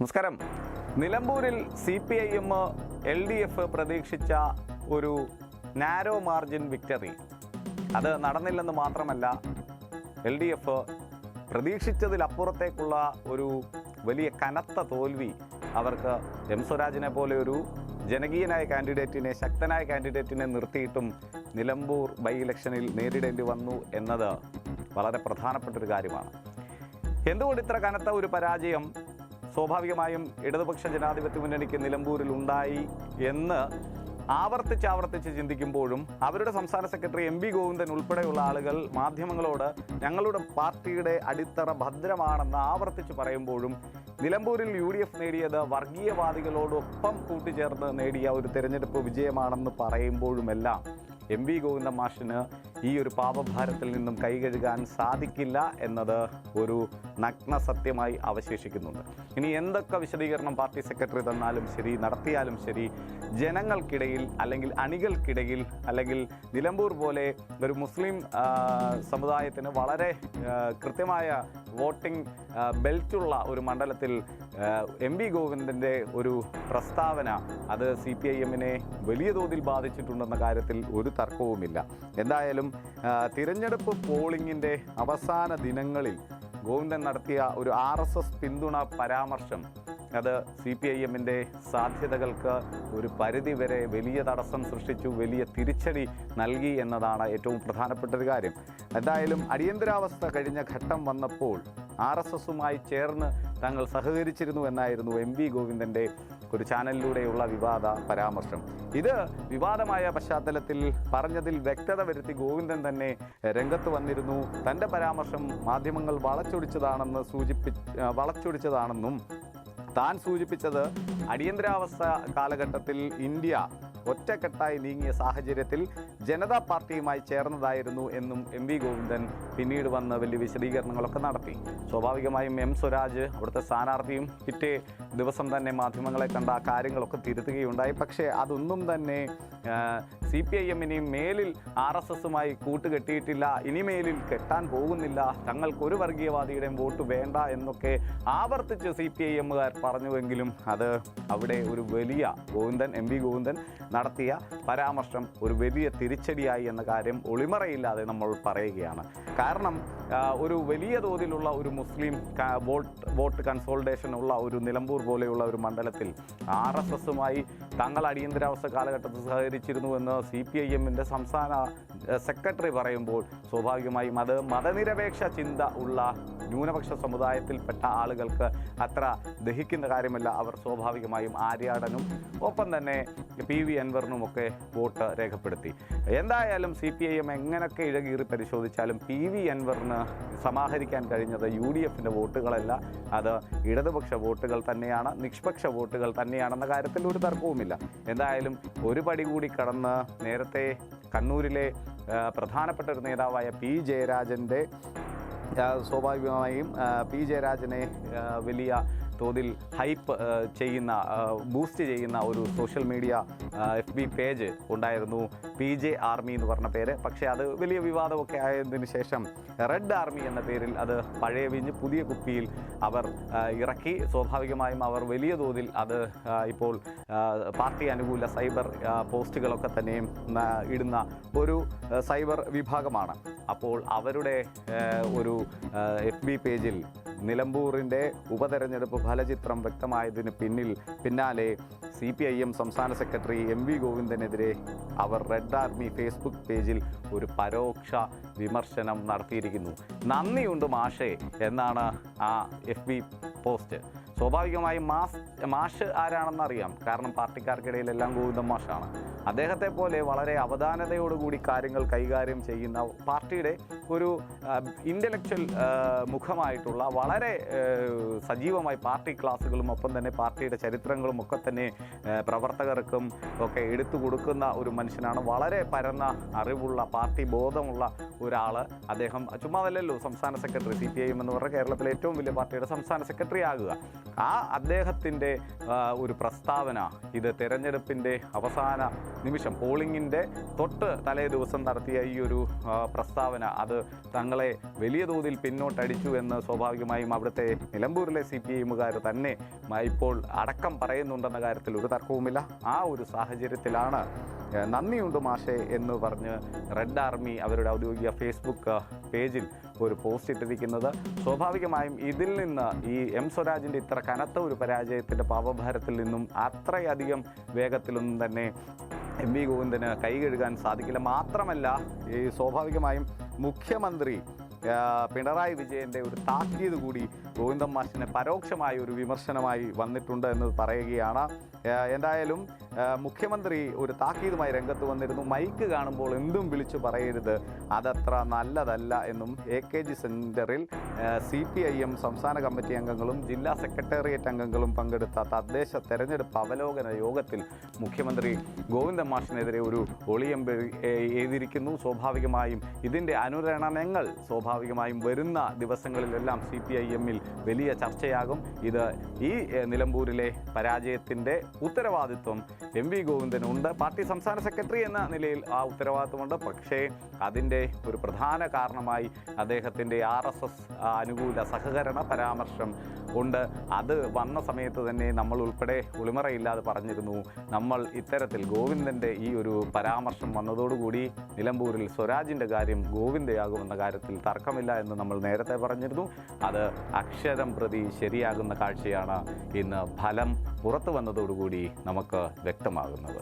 നമസ്കാരം. നിലമ്പൂരിൽ C P I M L D F പ്രതീക്ഷിച്ച ഒരു നാരോ മാർജിൻ വിക്ടറി അത് നടന്നില്ലെന്ന് മാത്രമല്ല എൽ ഡി എഫ് പ്രതീക്ഷിച്ചതിലപ്പുറത്തേക്കുള്ള ഒരു വലിയ കനത്ത തോൽവി അവർക്ക് എം സ്വരാജിനെ പോലെ ഒരു ജനകീയനായ കാൻഡിഡേറ്റിനെ ശക്തനായ കാൻഡിഡേറ്റിനെ നിർത്തിയിട്ടും നിലമ്പൂർ ബൈ ഇലക്ഷനിൽ നേരിടേണ്ടി വന്നു എന്നത് വളരെ പ്രധാനപ്പെട്ടൊരു കാര്യമാണ്. എന്തുകൊണ്ട് ഇത്ര കനത്ത ഒരു പരാജയം സ്വാഭാവികമായും ഇടതുപക്ഷ ജനാധിപത്യ മുന്നണിക്ക് നിലമ്പൂരിൽ ഉണ്ടായി എന്ന് ആവർത്തിച്ച് ആവർത്തിച്ച് ചിന്തിക്കുമ്പോഴും അവരുടെ സംസ്ഥാന സെക്രട്ടറി എം വി ഗോവിന്ദൻ ഉൾപ്പെടെയുള്ള ആളുകൾ മാധ്യമങ്ങളോട് ഞങ്ങളുടെ പാർട്ടിയുടെ അടിത്തറ ഭദ്രമാണെന്ന് ആവർത്തിച്ച് പറയുമ്പോഴും നിലമ്പൂരിൽ യു ഡി എഫ് നേടിയത് വർഗീയവാദികളോടൊപ്പം കൂട്ടിച്ചേർന്ന് നേടിയ ഒരു തെരഞ്ഞെടുപ്പ് വിജയമാണെന്ന് പറയുമ്പോഴുമെല്ലാം എം വി ഗോവിന്ദ മാഷിന് ഈ ഒരു പാപഭാരത്തിൽ നിന്നും കൈകഴുകാൻ സാധിക്കില്ല എന്നത് ഒരു നഗ്ന സത്യമായി അവശേഷിക്കുന്നുണ്ട്. ഇനി എന്തൊക്കെ വിശദീകരണം പാർട്ടി സെക്രട്ടറി തന്നാലും ശരി നടത്തിയാലും ശരി ജനങ്ങൾക്കിടയിൽ അല്ലെങ്കിൽ അണികൾക്കിടയിൽ അല്ലെങ്കിൽ നിലമ്പൂർ പോലെ ഒരു മുസ്ലിം സമുദായത്തിന് വളരെ കൃത്യമായ വോട്ടിംഗ് ബെൽറ്റുള്ള ഒരു മണ്ഡലത്തിൽ എം വി ഗോവിന്ദന്റെ ഒരു പ്രസ്താവന അത് സി പി ഐ എമ്മിനെ വലിയ തോതിൽ ബാധിച്ചിട്ടുണ്ടെന്ന കാര്യത്തിൽ ഒരു തർക്കവുമില്ല. എന്തായാലും ആ, തിരഞ്ഞെടുപ്പ് പോളിംഗിന്റെ അവസാന ദിനങ്ങളിൽ ഗോവിന്ദൻ നടത്തിയ ഒരു ആർ എസ് എസ് പിന്തുണ പരാമർശം. അത് സി പി ഐ എമ്മിന്റെ സാധ്യതകൾക്ക് ഒരു പരിധിവരെ വലിയ തടസ്സം സൃഷ്ടിച്ചു വലിയ തിരിച്ചടി നൽകി എന്നതാണ് ഏറ്റവും പ്രധാനപ്പെട്ട ഒരു കാര്യം. എന്തായാലും അടിയന്തരാവസ്ഥ കഴിഞ്ഞ ഘട്ടം വന്നപ്പോൾ ആർ എസ് എസുമായി ചേർന്ന് തങ്ങൾ സഹകരിച്ചിരുന്നു എന്നായിരുന്നു എം വി ഗോവിന്ദന്റെ ഒരു ചാനലിലൂടെയുള്ള വിവാദ പരാമർശം. ഇത് വിവാദമായ പശ്ചാത്തലത്തിൽ പറഞ്ഞതിൽ വ്യക്തത വരുത്തി ഗോവിന്ദൻ തന്നെ രംഗത്ത് വന്നിരുന്നു. തന്റെ പരാമർശം മാധ്യമങ്ങൾ വളച്ചൊടിച്ചതാണെന്ന് സൂചിപ്പി വളച്ചൊടിച്ചതാണെന്നും താൻ സൂചിപ്പിച്ചത് അടിയന്തരാവസ്ഥ കാലഘട്ടത്തിൽ ഇന്ത്യ ഒറ്റക്കെട്ടായി നീങ്ങിയ സാഹചര്യത്തിൽ ജനതാ പാർട്ടിയുമായി ചേർന്നതായിരുന്നു എന്നും എം വി ഗോവിന്ദൻ പിന്നീട് വന്ന് വലിയ വിശദീകരണങ്ങളൊക്കെ നടത്തി. സ്വാഭാവികമായും എം സ്വരാജ് അവിടുത്തെ സ്ഥാനാർത്ഥിയും പിറ്റേ ദിവസം തന്നെ മാധ്യമങ്ങളെ കണ്ട കാര്യങ്ങളൊക്കെ തിരുത്തുകയുണ്ടായി. പക്ഷേ അതൊന്നും തന്നെ സി പി ഐ എമ്മിനെയും മേലിൽ ആർ എസ് എസുമായി കൂട്ടുകെട്ടിയിട്ടില്ല. ഇനിമേലിൽ കെട്ടാൻ പോകുന്നില്ല. തങ്ങൾക്ക് ഒരു വർഗീയവാദിയുടെയും വോട്ട് വേണ്ട എന്നൊക്കെ ആവർത്തിച്ച് സി പി ഐ എമ്മുകാർ പറഞ്ഞുവെങ്കിലും അത് അവിടെ ഒരു വലിയ ഗോവിന്ദൻ എം വി ഗോവിന്ദൻ നടത്തിയ പരാമർശം ഒരു വലിയ തിരിച്ചടിയായി എന്ന കാര്യം ഒളിമറയില്ലാതെ നമ്മൾ പറയുകയാണ്. കാരണം ഒരു വലിയ തോതിലുള്ള ഒരു മുസ്ലിം വോട്ട് വോട്ട് കൺസോൾട്ടേഷൻ ഉള്ള ഒരു നിലമ്പൂർ പോലെയുള്ള ഒരു മണ്ഡലത്തിൽ ആർ എസ് എസുമായി തങ്ങൾ അടിയന്തരാവസ്ഥ കാലഘട്ടത്തിൽ സഹകരിച്ചിരുന്നുവെന്ന് സി പി ഐ എമ്മിന്റെ സംസ്ഥാന സെക്രട്ടറി പറയുമ്പോൾ സ്വാഭാവികമായും അത് മതനിരപേക്ഷ ചിന്ത ഉള്ള ന്യൂനപക്ഷ സമുദായത്തിൽപ്പെട്ട ആളുകൾക്ക് അത്ര ദഹിക്കുന്ന കാര്യമല്ല. അവർ സ്വാഭാവികമായും ആര്യാടനും ഒപ്പം തന്നെ പി വി അൻവറിനുമൊക്കെ വോട്ട് രേഖപ്പെടുത്തി. എന്തായാലും സി പി ഐ എം എങ്ങനെയൊക്കെ ഇഴകീറി പരിശോധിച്ചാലും പി വി അൻവറിന് സമാഹരിക്കാൻ കഴിഞ്ഞത് യു ഡി എഫിന്റെ വോട്ടുകളല്ല. അത് ഇടതുപക്ഷ വോട്ടുകൾ തന്നെയാണ് നിഷ്പക്ഷ വോട്ടുകൾ തന്നെയാണെന്ന കാര്യത്തിൽ ഒരു തർക്കവുമില്ല. എന്തായാലും ഒരു പടി കൂടി കടന്ന് നേരത്തെ കണ്ണൂരിലെ പ്രധാനപ്പെട്ട ഒരു നേതാവായ പി ജയരാജന്റെ സ്വാഭാവികമായും പി ജയരാജനെ വലിയ തോതിൽ ഹൈപ്പ് ചെയ്യുന്ന ബൂസ്റ്റ് ചെയ്യുന്ന ഒരു social media F B page ഉണ്ടായിരുന്നു. പി ജെ ആർമി എന്ന് പറഞ്ഞ പേര്. പക്ഷേ അത് വലിയ വിവാദമൊക്കെ ആയതിന് ശേഷം റെഡ് ആർമി എന്ന പേരിൽ അത് പഴയ വിഞ്ഞ് പുതിയ കുപ്പിയിൽ അവർ ഇറക്കി. സ്വാഭാവികമായും അവർ വലിയ തോതിൽ അത് ഇപ്പോൾ പാർട്ടി അനുകൂല സൈബർ പോസ്റ്റുകളൊക്കെ തന്നെയും ഇടുന്ന ഒരു സൈബർ വിഭാഗമാണ്. അപ്പോൾ അവരുടെ ഒരു എഫ് ബി പേജിൽ നിലമ്പൂരിന്റെ ഉപതെരഞ്ഞെടുപ്പ് ഫലചിത്രം വ്യക്തമായതിന് പിന്നിൽ പിന്നാലെ സി പി ഐ എം സംസ്ഥാന സെക്രട്ടറി എം വി ഗോവിന്ദനെതിരെ അവർ റെഡ് ആർമി ഫേസ്ബുക്ക് പേജിൽ ഒരു പരോക്ഷ വിമർശനം നടത്തിയിരിക്കുന്നു. നന്ദിയുണ്ട് മാഷേ എന്നാണ് ആ എഫ് ബി പോസ്റ്റ്. സ്വാഭാവികമായും മാസ് മാഷ് ആരാണെന്ന് അറിയാം. കാരണം പാർട്ടിക്കാർക്കിടയിലെല്ലാം ഗോവിന്ദൻ മാഷാണ്. അദ്ദേഹത്തെ പോലെ വളരെ അവധാനതയോടുകൂടി കാര്യങ്ങൾ കൈകാര്യം ചെയ്യുന്ന പാർട്ടിയുടെ ഒരു ഇന്റലക്ച്വൽ മുഖമായിട്ടുള്ള വളരെ സജീവമായി പാർട്ടി ക്ലാസ്സുകളും ഒപ്പം തന്നെ പാർട്ടിയുടെ ചരിത്രങ്ങളും ഒക്കെ തന്നെ പ്രവർത്തകർക്കും ഒക്കെ എടുത്തു കൊടുക്കുന്ന ഒരു മനുഷ്യനാണ്. വളരെ പരന്ന അറിവുള്ള പാർട്ടി ബോധമുള്ള ഒരാൾ അദ്ദേഹം. ചുമ്മാതല്ലല്ലോ സംസ്ഥാന secretary C P I M എന്ന് പറഞ്ഞ കേരളത്തിലെ ഏറ്റവും വലിയ പാർട്ടിയുടെ സംസ്ഥാന സെക്രട്ടറി ആകുക. ആ അദ്ദേഹത്തിന്റെ ഒരു പ്രസ്താവന ഇത് തെരഞ്ഞെടുപ്പിന്റെ അവസാന നിമിഷം പോളിങ്ങിന്റെ തൊട്ട് തലേ ദിവസം നടത്തിയ ഈ ഒരു പ്രസ്താവന അത് തങ്ങളെ വലിയ തോതിൽ പിന്നോട്ടടിച്ചു എന്ന് സ്വാഭാവികമായും അവിടുത്തെ നിലമ്പൂരിലെ സി പി ഐമുകാർ തന്നെ ഇപ്പോൾ അടക്കം പറയുന്നുണ്ടെന്ന കാര്യത്തിൽ ഒരു തർക്കവുമില്ല. ആ ഒരു സാഹചര്യത്തിലാണ് നന്ദിയുണ്ട് മാഷെ എന്ന് പറഞ്ഞ് റെഡ് ആർമി അവരുടെ ഔദ്യോഗിക ഫേസ്ബുക്ക് പേജിൽ ഒരു പോസ്റ്റ് ഇട്ടിരിക്കുന്നത്. സ്വാഭാവികമായും ഇതിൽ നിന്ന് ഈ എം സ്വരാജിന്റെ ഇത്ര കനത്ത ഒരു പരാജയത്തിന്റെ പാപഭാരത്തിൽ നിന്നും അത്രയധികം വേഗത്തിലൊന്നും തന്നെ എം വി ഗോവിന്ദന് കൈ കഴുകാൻ സാധിക്കില്ല. മാത്രമല്ല ഈ സ്വാഭാവികമായും മുഖ്യമന്ത്രി പിണറായി വിജയന്റെ ഒരു താക്കീത് കൂടി ഗോവിന്ദൻ മാഷിന് പരോക്ഷമായ ഒരു വിമർശനമായി വന്നിട്ടുണ്ട് എന്ന് പറയുകയാണ്. എന്തായാലും മുഖ്യമന്ത്രി ഒരു താക്കീതുമായി രംഗത്ത് വന്നിരുന്നു. മൈക്ക് കാണുമ്പോൾ എന്തും വിളിച്ചു പറയരുത്. അതത്ര നല്ലതല്ല എന്നും എ കെ ജി സെന്ററിൽ സി പി ഐ എം സംസ്ഥാന കമ്മിറ്റി അംഗങ്ങളും ജില്ലാ സെക്രട്ടേറിയറ്റ് അംഗങ്ങളും പങ്കെടുത്ത തദ്ദേശ തെരഞ്ഞെടുപ്പ് അവലോകന യോഗത്തിൽ മുഖ്യമന്ത്രി ഗോവിന്ദൻ മാഷിനെതിരെ ഒരു ഒളിയമ്പ് എഴുതിയിരിക്കുന്നു. സ്വാഭാവികമായും ഇതിന്റെ അനുരണനങ്ങൾ സ്വാഭാവികമായും വരുന്ന ദിവസങ്ങളിലെല്ലാം സി പി ഐ എമ്മിൽ വലിയ ചർച്ചയാകും. ഇത് ഈ നിലമ്പൂരിലെ പരാജയത്തിന്റെ ഉത്തരവാദിത്വം. എം വി ഗോവിന്ദനുണ്ട്. പാർട്ടി സംസ്ഥാന സെക്രട്ടറി എന്ന നിലയിൽ ആ ഉത്തരവാദിത്വമുണ്ട്. പക്ഷേ അതിന്റെ ഒരു പ്രധാന കാരണമായി അദ്ദേഹത്തിന്റെ ആർ എസ് എസ് അനുകൂല സഹകരണ പരാമർശം ഉണ്ട്. അത് വന്ന സമയത്ത് തന്നെ നമ്മൾ ഉൾപ്പെടെ ഒളിമറയില്ലാതെ പറഞ്ഞിരുന്നു. നമ്മൾ ഇത്തരത്തിൽ ഗോവിന്ദന്റെ ഈ ഒരു പരാമർശം വന്നതോടുകൂടി നിലമ്പൂരിൽ സ്വരാജിന്റെ കാര്യം ഗോവിന്ദയാകുമെന്ന കാര്യത്തിൽ തർക്കമില്ല എന്ന് നമ്മൾ നേരത്തെ പറഞ്ഞിരുന്നു. അത് അക്ഷരം പ്രതി ശരിയാകുന്ന കാഴ്ചയാണ് ഇന്ന് ഫലം പുറത്തു വന്നതോടുകൂടി. നമുക്ക് വ്യക്തമാകുന്നത്.